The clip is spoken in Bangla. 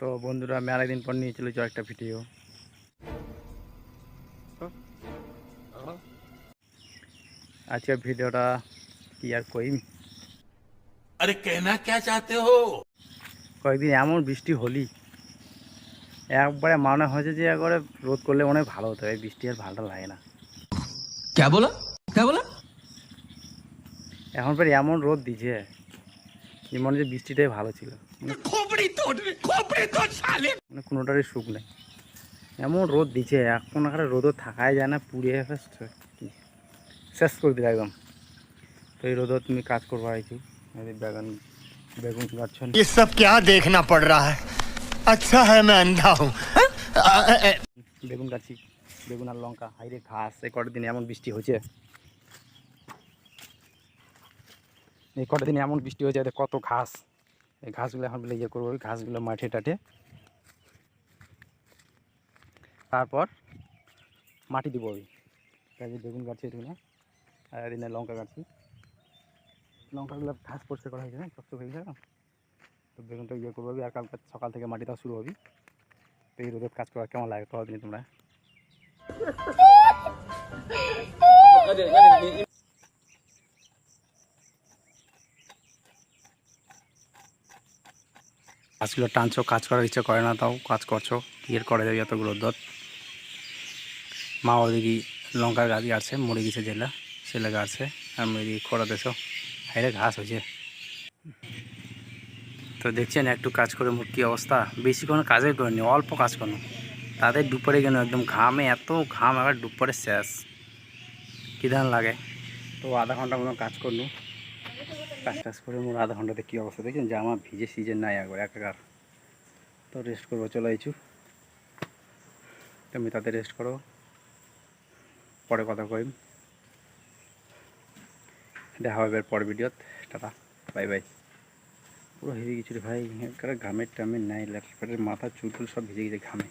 তো বন্ধুরা আমি আরেকদিন পর নিয়ে চলেছি একটা ভিডিও আজকে ভিডিওটা কি আর কই আরে কেনা কে চাতে হো? কয়েকদিন এমন বৃষ্টি হলি। একবারে মনে হয়েছে যে একবারে রোদ করলে অনেক ভালো হতো এই বৃষ্টি আর ভালো লাগে না। কে বলো? কে বলো? এখন পর এমন রোদ দিছে যে মনে হচ্ছে বৃষ্টিটাই ভালো ছিল। কোনোটারই সুখ নেই এমন রোদ দিছে এখন আকারে রোদও থাকাই যায় না পুড়ে শেষ- কি শেষ করে দিল একদম তো এই রোদও তুমি কাজ করবো আইছি এই বেগুন বেগুন গাছছেন ये सब क्या देखना पड़ रहा है अच्छा है मैं अंधा हूँ বেগুন গাছি বেগুন আর লঙ্কা হাইরে ঘাস এই কটা দিন এমন বৃষ্টি হয়েছে এই কটা দিন এমন বৃষ্টি হয়েছে এতে কত ঘাস এই ঘাসগুলো এখন বলে ইয়ে করবো ওই ঘাসগুলো মাঠে টাটে তারপর মাটি দিব ওই বেগুন গাছ এগুলো আর এদিনে লঙ্কা গাছি লঙ্কাগুলো ঘাস পরিষ্কার করা হয়েছে না চকচক হয়ে গেছে তো বেগুনটা ইয়ে করব আর কালকে সকাল থেকে মাটি দেওয়া শুরু হবে। তো এই রোদের কাজ করা কেমন লাগে কদিন তোমরা? কাজগুলো টানছো, কাজ করার ইচ্ছে করে না, তাও কাজ করছ। আর করা যাবে এতগুলো দত মা ওদিকে লঙ্কার গাছ গাড়ছে মরে গেছে জেলা সেলে গাড়ছে আর এদিকে খরা দেশ হাইরে ঘাস হয়েছে। তো দেখছেন একটু কাজ করে মোট কী অবস্থা? বেশি কোনো কাজে করেনি, অল্প কাজ করো তাদের দুপুরে কেন একদম ঘামে, এত ঘাম আবার দুপুরে শেষ। কী ধান লাগে? তো আধা ঘণ্টা মতো কাজ করল কাজ টাজ করে মোর আধা ঘন্টাতে কী অবস্থা? দেখছেন জামা ভিজে সিজন নাই একবার, একাকার। তো রেস্ট করব, চলে আইছু তুমি তাদের রেস্ট করো। পরে কথা কইম। দেখা হবে পরের পর ভিডিওত। Tata, bye bye. পুরো হেরে গেছিল ভাই একারে ঘামের টামের নাই ল্যাপটপের মাথা চুল টুল সব ভিজে গেছে ঘামে।